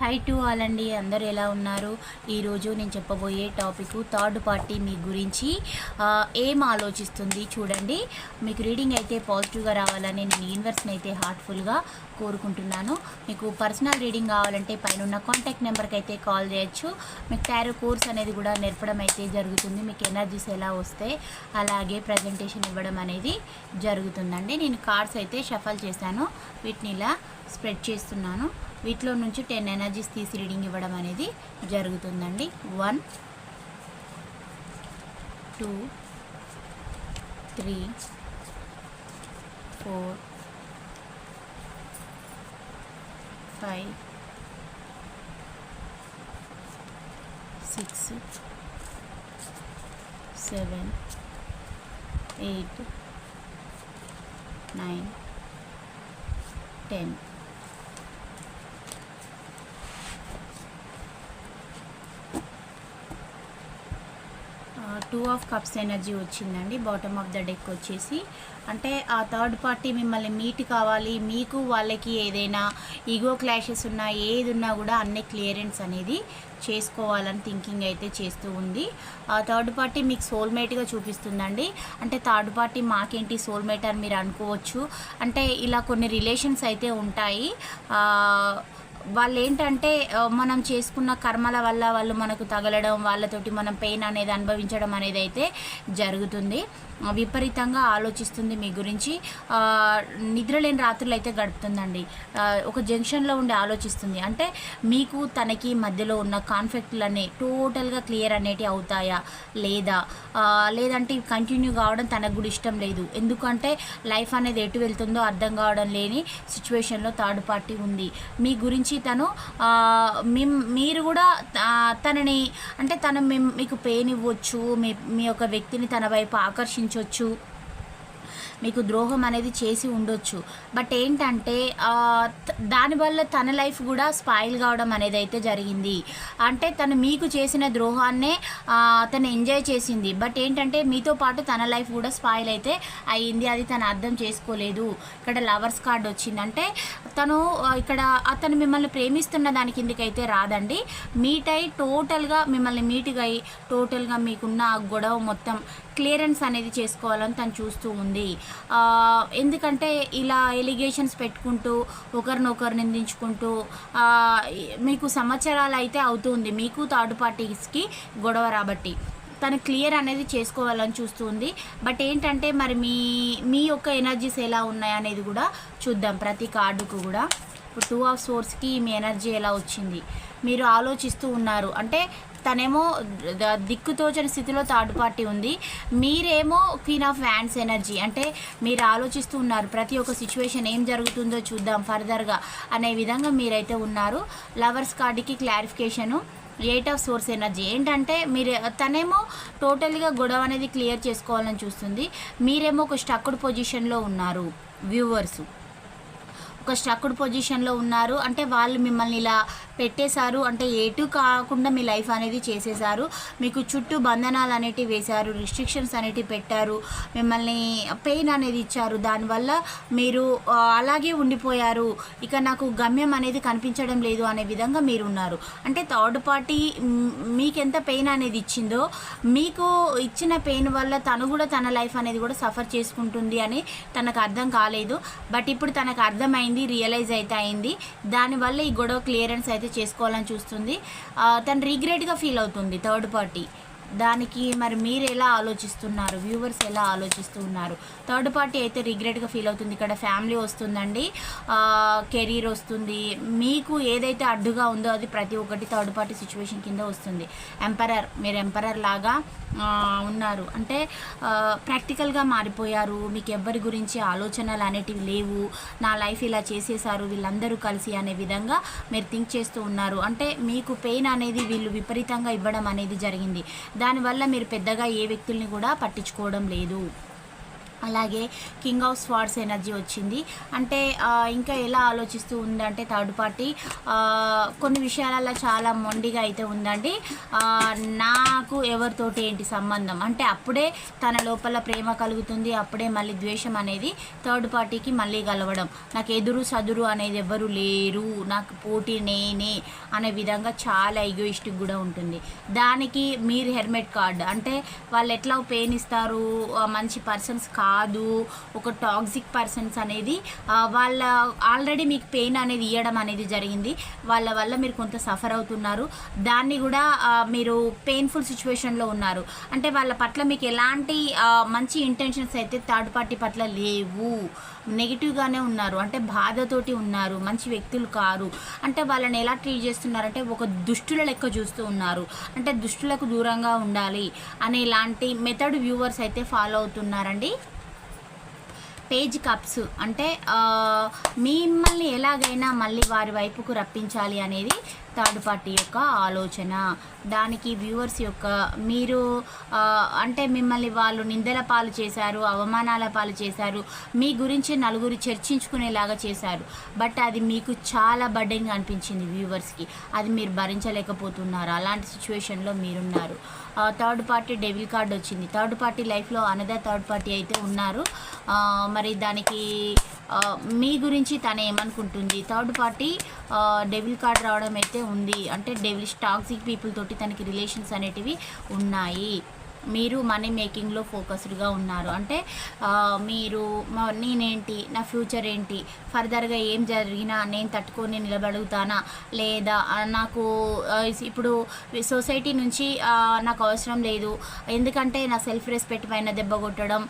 High to all అండి. అందరూ ఎలా ఉన్నారు? ఈరోజు నేను చెప్పబోయే టాపిక్ థర్డ్ పార్టీ మీ గురించి ఏం ఆలోచిస్తుంది చూడండి. మీకు రీడింగ్ అయితే పాజిటివ్గా రావాలని నేను యూనివర్స్ని అయితే హార్ట్ఫుల్గా కోరుకుంటున్నాను. మీకు పర్సనల్ రీడింగ్ కావాలంటే పైన ఉన్న కాంటాక్ట్ నెంబర్కి అయితే కాల్ చేయొచ్చు. మీకు టైర్ కోర్స్ అనేది కూడా నేర్పడం అయితే జరుగుతుంది. మీకు ఎనర్జీస్ ఎలా వస్తే అలాగే ప్రజెంటేషన్ ఇవ్వడం అనేది జరుగుతుందండి. నేను కార్డ్స్ అయితే షఫల్ చేశాను. వీటిని ఇలా స్ప్రెడ్ చేస్తున్నాను. వీటిలో నుంచి టెన్ ఎనర్జీస్ తీసి రీడింగ్ ఇవ్వడం అనేది జరుగుతుందండి. One two three four five six seven eight nine ten. Two of cups energy వచ్చిందండి. బాటమ్ ఆఫ్ ద డెక్ వచ్చేసి. అంటే ఆ థర్డ్ పార్టీ మిమ్మల్ని మీట్ కావాలి. మీకు వాళ్ళకి ఏదైనా ఈగో క్లాషెస్ ఉన్నా ఏది ఉన్నా కూడా అన్ని క్లియరెన్స్ అనేది చేసుకోవాలని థింకింగ్ అయితే చేస్తూ ఉంది. ఆ థర్డ్ పార్టీ మీకు సోల్మేట్గా చూపిస్తుందండి. అంటే థర్డ్ పార్టీ మాకేంటి సోల్మేట్ అని మీరు అనుకోవచ్చు. అంటే ఇలా కొన్ని రిలేషన్స్ అయితే ఉంటాయి. వాళ్ళు ఏంటంటే మనం చేసుకున్న కర్మల వల్ల వాళ్ళు మనకు తగలడం వాళ్ళతోటి మనం పెయిన్ అనేది అనుభవించడం అనేది అయితే జరుగుతుంది విపరీతంగా ఆలోచిస్తుంది మీ గురించి. నిద్రలేని రాత్రులు అయితే గడుపుతుందండి ఒక జంక్షన్లో ఉండి ఆలోచిస్తుంది. అంటే మీకు తనకి మధ్యలో ఉన్న కాన్ఫ్లిక్ట్లన్నీ టోటల్గా క్లియర్ అనేటివి అవుతాయా? లేదా? లేదంటే కంటిన్యూ కావడం తనకు కూడా ఇష్టం లేదు. ఎందుకంటే లైఫ్ అనేది ఎటు వెళ్తుందో అర్థం కావడం లేని సిచ్యువేషన్లో థర్డ్ పార్టీ ఉంది. మీ గురించి తను మిమ్ మీరు కూడా తనని అంటే తను మీకు పెయిన్ ఇవ్వచ్చు మీ మీ యొక్క వ్యక్తిని తన వైపు ఆకర్షించవచ్చు మీకు ద్రోహం అనేది చేసి ఉండొచ్చు. బట్ ఏంటంటే దానివల్ల తన లైఫ్ కూడా స్పాయిల్ కావడం అనేది అయితే జరిగింది. అంటే తను మీకు చేసిన ద్రోహాన్నే తను ఎంజాయ్ చేసింది. బట్ ఏంటంటే మీతో పాటు తన లైఫ్ కూడా స్పాయిల్ అయితే అయ్యింది. అది తను అర్థం చేసుకోలేదు. ఇక్కడ లవర్స్ కార్డ్ వచ్చిందంటే తను ఇక్కడ అతను మిమ్మల్ని ప్రేమిస్తున్న దాని కిందకైతే రాదండి. మీట్ అయి టోటల్గా మిమ్మల్ని మీట్గా అయి టోటల్గా మీకున్న ఆ గొడవ మొత్తం క్లియరెన్స్ అనేది చేసుకోవాలని తను చూస్తూ ఉంది. ఎందుకంటే ఇలా ఎలిగేషన్స్ పెట్టుకుంటూ ఒకరినొకరు నిందించుకుంటూ మీకు సంవత్సరాలు అయితే అవుతుంది. మీకు థర్డ్ పార్టీస్కి గొడవ రాబట్టి. తను క్లియర్ అనేది చేసుకోవాలని చూస్తుంది. బట్ ఏంటంటే మరి మీ మీ యొక్క ఎనర్జీస్ ఎలా ఉన్నాయి అనేది కూడా చూద్దాం. ప్రతి కార్డుకు కూడా. ఇప్పుడు టూ ఆఫ్ సోర్స్కి మీ ఎనర్జీ ఎలా వచ్చింది? మీరు ఆలోచిస్తూ ఉన్నారు. అంటే తనేమో దిక్కుతోచని స్థితిలో థర్డ్ పార్టీ ఉంది. మీరేమో క్వీన్ ఆఫ్ హ్యాండ్స్ ఎనర్జీ అంటే మీరు ఆలోచిస్తూ ఉన్నారు ప్రతి ఒక్క సిచ్యువేషన్ ఏం జరుగుతుందో చూద్దాం ఫర్దర్గా అనే విధంగా మీరైతే ఉన్నారు. లవర్స్ కార్డుకి clarification eight of source energy. ఏంటంటే మీరు తనేమో టోటల్గా గొడవ అనేది క్లియర్ చేసుకోవాలని చూస్తుంది. మీరేమో ఒక స్టక్డ్ పొజిషన్లో ఉన్నారు వ్యూవర్సు. ఒక స్టక్డ్ పొజిషన్లో ఉన్నారు. అంటే వాళ్ళు మిమ్మల్ని ఇలా పెట్టేశారు. అంటే ఏటు కాకుండా మీ లైఫ్ అనేది చేసేశారు. మీకు చుట్టూ బంధనాలు అనేటివి వేశారు రిస్ట్రిక్షన్స్ అనేటివి పెట్టారు మిమ్మల్ని పెయిన్ అనేది ఇచ్చారు. దానివల్ల మీరు అలాగే ఉండిపోయారు. ఇక నాకు గమ్యం అనేది కనిపించడం లేదు అనే విధంగా మీరు ఉన్నారు అంటే థర్డ్ పార్టీ మీకు ఎంత పెయిన్ అనేది ఇచ్చిందో మీకు ఇచ్చిన పెయిన్ వల్ల తను కూడా తన లైఫ్ అనేది కూడా సఫర్ చేసుకుంటుంది అని తనకు అర్థం కాలేదు. బట్ ఇప్పుడు తనకు అర్థమైంది రియలైజ్ అయితే అయింది. దానివల్ల ఈ గొడవ క్లియరెన్స్ అయితే చేసుకోవాలని చూస్తుంది. తను రిగ్రెట్గా ఫీల్ అవుతుంది థర్డ్ పార్టీ దానికి మరి మీరు ఎలా ఆలోచిస్తున్నారు? వ్యూవర్స్ ఎలా ఆలోచిస్తూ ఉన్నారు? థర్డ్ పార్టీ అయితే రిగ్రెట్గా ఫీల్ అవుతుంది. ఇక్కడ ఫ్యామిలీ వస్తుందండి. కెరీర్ వస్తుంది. మీకు ఏదైతే అడ్డుగా ఉందో అది ప్రతి ఒక్కటి థర్డ్ పార్టీ సిచ్యువేషన్ కింద వస్తుంది. ఎంపరర్ మీరు ఎంపరర్ లాగా ఉన్నారు. అంటే ప్రాక్టికల్గా మారిపోయారు. మీకు ఎవ్వరి గురించి ఆలోచనలు అనేటివి లేవు. నా లైఫ్ ఇలా చేసేసారు వీళ్ళందరూ కలిసి అనే విధంగా మీరు థింక్ చేస్తూ ఉన్నారు. అంటే మీకు పెయిన్ అనేది వీళ్ళు విపరీతంగా ఇవ్వడం అనేది జరిగింది. దానివల్ల మీరు పెద్దగా ఏ వ్యక్తుల్ని కూడా పట్టించుకోవడం లేదు. అలాగే కింగ్ ఆఫ్ స్వార్డ్స్ ఎనర్జీ వచ్చింది. అంటే ఇంకా ఎలా ఆలోచిస్తూ ఉందంటే థర్డ్ పార్టీ కొన్ని విషయాలలో చాలా మొండిగా అయితే ఉందండి. నాకు ఎవరితోటి ఏంటి సంబంధం? అంటే అప్పుడే తన లోపల ప్రేమ కలుగుతుంది అప్పుడే మళ్ళీ ద్వేషం అనేది థర్డ్ పార్టీకి మళ్ళీ కలవడం. నాకు ఎదురు సదురు అనేది ఎవ్వరు లేరు. నాకు పోటీ నేనే అనే విధంగా చాలా ఎగోయిస్టిక్ కూడా ఉంటుంది. దానికి మీరు హెల్మెట్ కార్డ్. అంటే వాళ్ళు ఎట్లా పెయిన్ ఇస్తారు? మంచి పర్సన్స్ కాదు ఒక టాక్సిక్ పర్సన్స్ అనేది వాళ్ళ ఆల్రెడీ మీకు పెయిన్ అనేది ఇవ్వడం అనేది జరిగింది. వాళ్ళ వల్ల మీరు కొంత సఫర్ అవుతున్నారు. దాన్ని కూడా మీరు పెయిన్ఫుల్ సిచ్యువేషన్లో ఉన్నారు. అంటే వాళ్ళ పట్ల మీకు ఎలాంటి మంచి ఇంటెన్షన్స్ అయితే థర్డ్ పార్టీ పట్ల లేవు. నెగిటివ్గానే ఉన్నారు. అంటే బాధతోటి ఉన్నారు. మంచి వ్యక్తులు కారు. అంటే వాళ్ళని ఎలా ట్రీట్ చేస్తున్నారంటే ఒక దుష్టుల లెక్క చూస్తూ ఉన్నారు. అంటే దుష్టులకు దూరంగా ఉండాలి అనే ఇలాంటి మెథడ్ వ్యూవర్స్ అయితే ఫాలో అవుతున్నారండి. Page cups. అంటే మిమ్మల్ని ఎలాగైనా మళ్ళీ వారి వైపుకు రప్పించాలి అనేది థర్డ్ పార్టీ యొక్క ఆలోచన. దానికి వ్యూవర్స్ యొక్క మీరు అంటే మిమ్మల్ని వాళ్ళు నిందల పాలు చేశారు అవమానాల పాలు చేశారు మీ గురించి నలుగురు చర్చించుకునేలాగా చేశారు. బట్ అది మీకు చాలా బడ్డెన్గా అనిపించింది వ్యూవర్స్కి అది మీరు భరించలేకపోతున్నారు. అలాంటి సిచ్యువేషన్లో మీరున్నారు. థర్డ్ పార్టీ డెవిల్ కార్డ్ వచ్చింది. థర్డ్ పార్టీ లైఫ్లో అనదర్ థర్డ్ పార్టీ అయితే ఉన్నారు. మరి దానికి మీ గురించి తను ఏమనుకుంటుంది? థర్డ్ పార్టీ డెవిల్ కార్డ్ రావడం అయితే ఉంది. అంటే డెవిల్ టాక్సిక్ పీపుల్ తోటి తనకి రిలేషన్స్ అనేటివి ఉన్నాయి. మీరు మనీ మేకింగ్లో ఫోకస్డ్గా ఉన్నారు. అంటే మీరు నేనేంటి నా ఫ్యూచర్ ఏంటి ఫర్దర్గా ఏం జరిగినా నేను తట్టుకొని నిలబడుగుతానా లేదా నాకు ఇప్పుడు సొసైటీ నుంచి నాకు అవసరం లేదు ఎందుకంటే నా సెల్ఫ్ రెస్పెక్ట్ పైన దెబ్బ కొట్టడం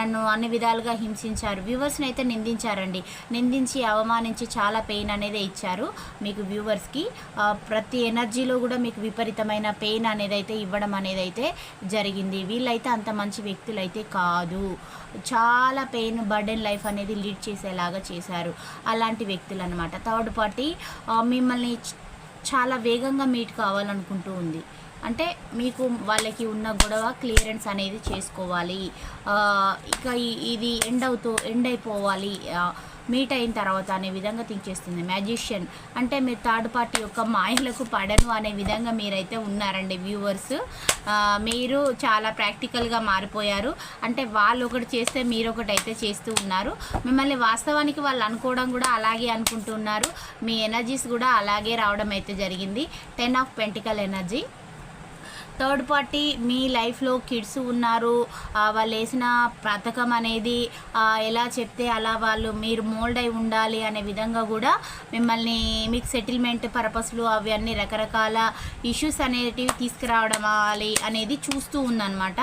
నన్ను అన్ని విధాలుగా హింసించారు. వ్యూవర్స్ని అయితే నిందించారండి. నిందించి అవమానించి చాలా పెయిన్ అనేది ఇచ్చారు మీకు వ్యూవర్స్కి ప్రతి ఎనర్జీలో కూడా మీకు విపరీతమైన పెయిన్ అనేది అయితే ఇవ్వడం అనేది అయితే జరిగింది. వీళ్ళైతే అంత మంచి వ్యక్తులు అయితే కాదు. చాలా పెయిన్ బర్డెన్ లైఫ్ అనేది లీడ్ చేసేలాగా చేశారు అలాంటి వ్యక్తులు అనమాట థర్డ్ పార్టీ మిమ్మల్ని చాలా వేగంగా మీట్ కావాలనుకుంటూ ఉంది. అంటే మీకు వాళ్ళకి ఉన్న గొడవ క్లియరెన్స్ అనేది చేసుకోవాలి. ఇక ఇది ఎండ్ అవుతూ ఎండ్ అయిపోవాలి. మీట్ అయిన తర్వాత అనే విధంగా థింక్ చేస్తుంది. మ్యాజిషియన్ అంటే మీరు థర్డ్ పార్టీ యొక్క మాయలకు పడను అనే విధంగా మీరైతే ఉన్నారండి వ్యూవర్స్ మీరు చాలా ప్రాక్టికల్గా మారిపోయారు. అంటే వాళ్ళు ఒకటి చేస్తే మీరు ఒకటి అయితే చేస్తూ ఉన్నారు. మిమ్మల్ని వాస్తవానికి వాళ్ళు అనుకోవడం కూడా అలాగే అనుకుంటున్నారు. మీ ఎనర్జీస్ కూడా అలాగే రావడం అయితే జరిగింది. Ten of pentacle energy third party మీ లైఫ్లో కిడ్స్ ఉన్నారు. వాళ్ళు వేసిన పథకం అనేది ఎలా చెప్తే అలా వాళ్ళు మీరు మోల్డ్ అయి ఉండాలి అనే విధంగా కూడా మిమ్మల్ని మీకు సెటిల్మెంట్ పర్పస్లు అవి అన్ని రకరకాల ఇష్యూస్ అనేటివి తీసుకురావడం అనేది చూస్తూ ఉందన్నమాట.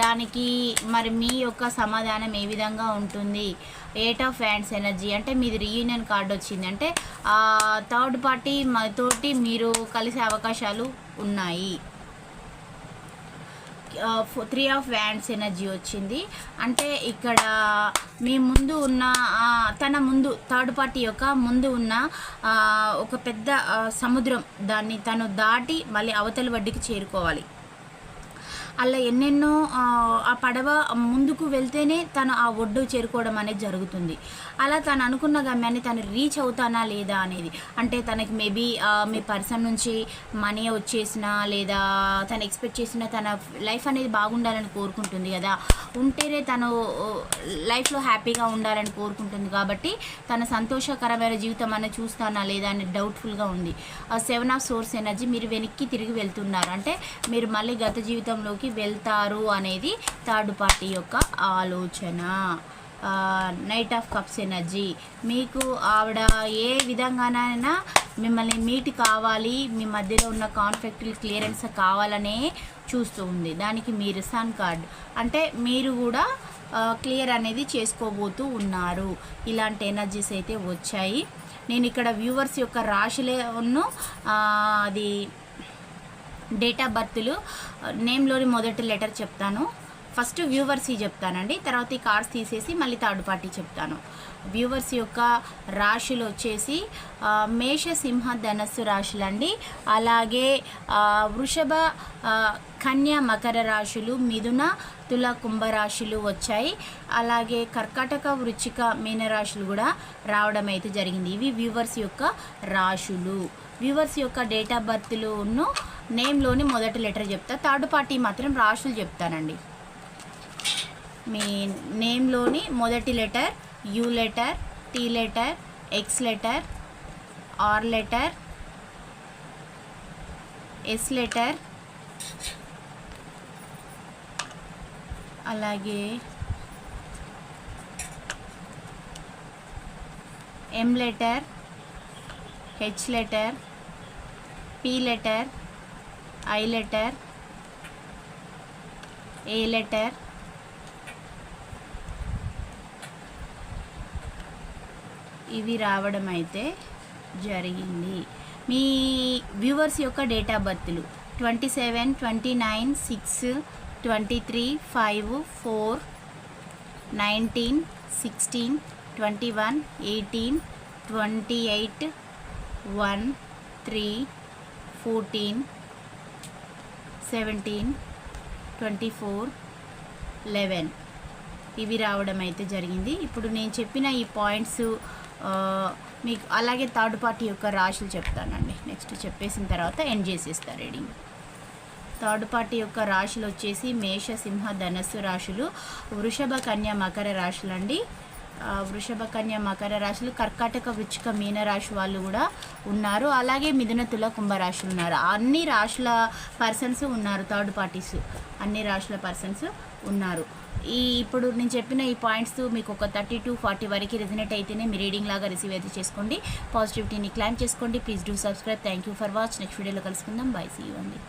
దానికి మరి మీ యొక్క సమాధానం ఏ విధంగా ఉంటుంది? ఎయిట్ ఆఫ్ హ్యాండ్స్ ఎనర్జీ అంటే మీది రీయూనియన్ కార్డు వచ్చింది. అంటే థర్డ్ పార్టీ తోటి మీరు కలిసే అవకాశాలు ఉన్నాయి. త్రీ ఆఫ్ వ్యాండ్స్ ఎనర్జీ వచ్చింది. అంటే ఇక్కడ మీ ముందు ఉన్న తన ముందు థర్డ్ పార్టీ యొక్క ముందు ఉన్న ఒక పెద్ద సముద్రం దాన్ని తను దాటి మళ్ళీ అవతలి వడ్డీకి చేరుకోవాలి. అలా ఎన్నెన్నో ఆ, పడవ ముందుకు వెళ్తేనే తను ఆ ఒడ్డు చేరుకోవడం అనేది జరుగుతుంది. అలా తను అనుకున్న గమ్యాన్ని తను రీచ్ అవుతానా లేదా అనేది అంటే తనకి మేబీ మీ పర్సన్ నుంచి మనీ వచ్చేసినా లేదా తను ఎక్స్పెక్ట్ చేసిన తన లైఫ్ అనేది బాగుండాలని కోరుకుంటుంది కదా. ఉంటేనే తను లైఫ్లో హ్యాపీగా ఉండాలని కోరుకుంటుంది కాబట్టి తన సంతోషకరమైన జీవితం అనేది చూస్తానా లేదా అని డౌట్ఫుల్గా ఉంది. సెవెన్ ఆఫ్ సోర్స్ ఎనర్జీ మీరు వెనక్కి తిరిగి వెళ్తున్నారు. అంటే మీరు మళ్ళీ గత జీవితంలోకి వెళ్తారు అనేది థర్డ్ పార్టీ యొక్క ఆలోచన. నైట్ ఆఫ్ కప్స్ ఎనర్జీ మీకు ఆవిడ ఏ విధంగానైనా మిమ్మల్ని మీట్ కావాలి మీ మధ్యలో ఉన్న కాన్ఫ్లిక్ట్లు క్లియరెన్స్ కావాలనే చూస్తూ ఉంది. దానికి మీరు సన్ కార్డ్ అంటే మీరు కూడా క్లియర్ అనేది చేసుకోబోతూ ఉన్నారు. ఇలాంటి ఎనర్జీస్ అయితే వచ్చాయి. నేను ఇక్కడ వ్యూవర్స్ యొక్క రాశులే ఉన్ను అది డేట్ ఆఫ్ బర్త్లు నేమ్లోని మొదటి లెటర్ చెప్తాను. ఫస్ట్ వ్యూవర్స్ చెప్తానండి. తర్వాత ఈ కార్డ్స్ తీసేసి మళ్ళీ థర్డ్ పార్టీ చెప్తాను. వ్యూవర్స్ యొక్క రాశులు వచ్చేసి మేష సింహ ధనస్సు రాశులండి. అలాగే వృషభ కన్య మకర రాశులు మిథున తుల కుంభ రాశులు వచ్చాయి. అలాగే కర్కాటక వృచ్చిక మీన రాశులు కూడా రావడం అయితే జరిగింది. ఇవి వ్యూవర్స్ యొక్క రాశులు. వ్యూవర్స్ యొక్క డేట్ ఆఫ్ బర్త్లు ఉన్ను నేమ్లోని మొదటి లెటర్ చెప్తా. థర్డ్ పార్టీ మాత్రం రాశులు చెప్తానండి. మీ నేమ్లోని మొదటి letter U letter T letter X letter R letter S letter అలాగే M letter H letter P letter I letter A letter ఇవి రావడం అయితే జరిగింది. మీ వ్యూవర్స్ యొక్క date of బర్త్లు twenty seven twenty nine six twenty three five four nineteen sixteen twenty one eighteen twenty eight one three fourteen seventeen twenty four eleven ఇవి రావడం అయితే జరిగింది. ఇప్పుడు నేను చెప్పిన ఈ పాయింట్స్ మీకు అలాగే థర్డ్ పార్టీ యొక్క రాశులు చెప్తానండి. నెక్స్ట్ చెప్పేసిన తర్వాత ఎండ్ చేసేస్తా రీడింగ్. థర్డ్ పార్టీ యొక్క రాశులు వచ్చేసి మేష సింహ ధనస్సు రాశులు వృషభ కన్య మకర రాశులు అండి వృషభ కన్య మకర రాశులు కర్కాటక వృచ్చిక మీన రాశి వాళ్ళు కూడా ఉన్నారు. అలాగే మిథున తుల కుంభరాశులు ఉన్నారు. అన్ని రాశుల పర్సన్స్ ఉన్నారు థర్డ్ పార్టీస్ అన్ని రాశుల పర్సన్స్ ఉన్నారు. ఈ ఇప్పుడు నేను చెప్పిన ఈ పాయింట్స్ మీకు ఒక థర్టీ టు ఫార్టీ వరకు రెజినేట్ అయితేనే మీ రీడింగ్ లాగా రిసీవ్ అయితే చేసుకోండి. పాజిటివిటీని క్లైమ్ చేసుకోండి. Please do subscribe thank you for watch next వీడియోలో కలుసుకుందాం. బై సీ అండి